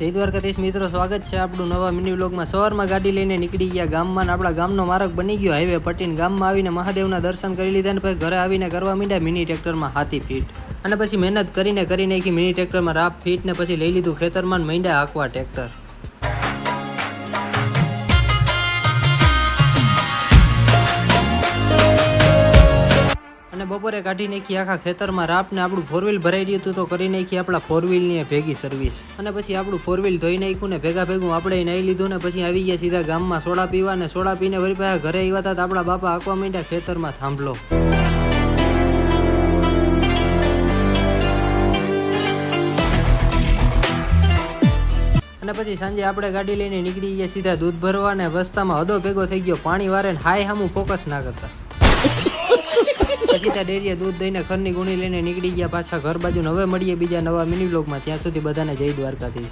જય દ્વારકાધીશ મિત્રો, સ્વાગત છે આપણું નવા મિની વ્લોગમાં સવારમાં ગાડી લઈને નીકળી ગયા ગામમાં આપણા ગામનો માર્ગ બની ગયો. હાઈવે પટીને ગામમાં આવીને મહાદેવના દર્શન કરી લીધા ને પછી ઘરે આવીને કરવા માંડ્યા મિની ટ્રેક્ટરમાં હાથી ફીટ. અને પછી મહેનત કરીને કરી નાખી મિની ટ્રેક્ટરમાં રાફ ફીટ ને પછી લઈ લીધું ખેતરમાં ને માંડ્યા હાંકવા ટ્રેક્ટર બપોરે કાઢી નાખી આખા ખેતરમાં રાપ ને આપણું ફોર ભરાઈ ગયું હતું તો કરી નાખી આપણા ફોર વ્હીલની ભેગી સર્વિસ અને પછી આપણું ફોર ધોઈ નાખ્યું ને ભેગા ભેગું આપણે નાહી લીધું ને પછી આવી ગયા સીધા ગામમાં સોડા પીવા ને સોડા પીને વળી પાછા ઘરે આવ્યા હતા તો આપણા બાપા આંકવા માંડ્યા ખેતરમાં થાંભલો. અને પછી સાંજે આપણે ગાડી લઈને નીકળી ગયા સીધા દૂધ ભરવા ને રસ્તામાં હદો ભેગો થઈ ગયો. પાણી વારે હાય હામું ફોકસ ના કરતા. પછી ત્યાં ડેરીએ દૂધ દઈને ઘરની ગુણી લઈને નીકળી ગયા પાછા ઘર બાજુ હવે મળીએ બીજા નવા મિની બ્લોગમાં. ત્યાં સુધી બધાને જય દ્વારકાધીશ.